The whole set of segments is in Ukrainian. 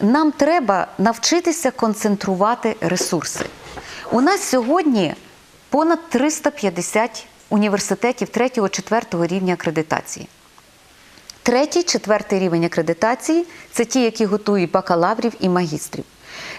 нам треба навчитися концентрувати ресурси. У нас сьогодні понад 350 університетів 3-4 рівня акредитації. Третій, четвертий рівень акредитації це ті, які готують бакалаврів і магістрів.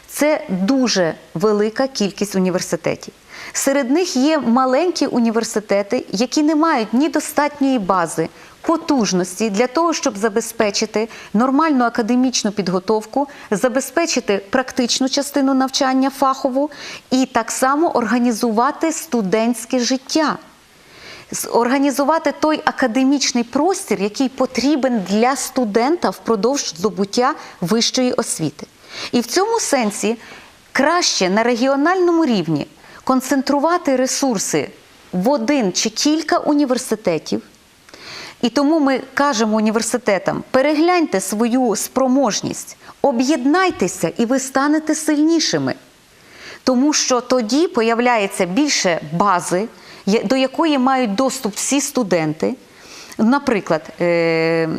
Це дуже велика кількість університетів. Серед них є маленькі університети, які не мають ні достатньої бази, потужності для того, щоб забезпечити нормальну академічну підготовку, забезпечити практичну частину навчання фахову і так само організувати студентське життя організувати той академічний простір, який потрібен для студента впродовж здобуття вищої освіти. І в цьому сенсі краще на регіональному рівні концентрувати ресурси в один чи кілька університетів. І тому ми кажемо університетам: перегляньте свою спроможність, об'єднайтеся, і ви станете сильнішими. Тому що тоді появляється більше бази, до якої мають доступ всі студенти. Наприклад, е,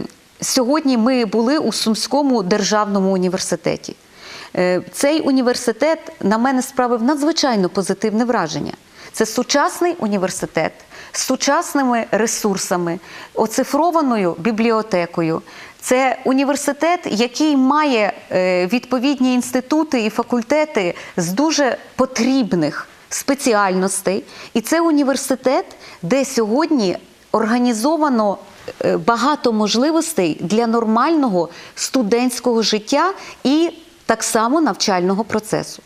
сьогодні ми були у Сумському державному університеті. Е, Цей університет на мене справив надзвичайно позитивне враження. Це сучасний університет з сучасними ресурсами, оцифрованою бібліотекою. Це університет, який має е, відповідні інститути і факультети з дуже потрібних спеціальностей. І це університет, де сьогодні організовано е, багато можливостей для нормального студентського життя і так само навчального процесу.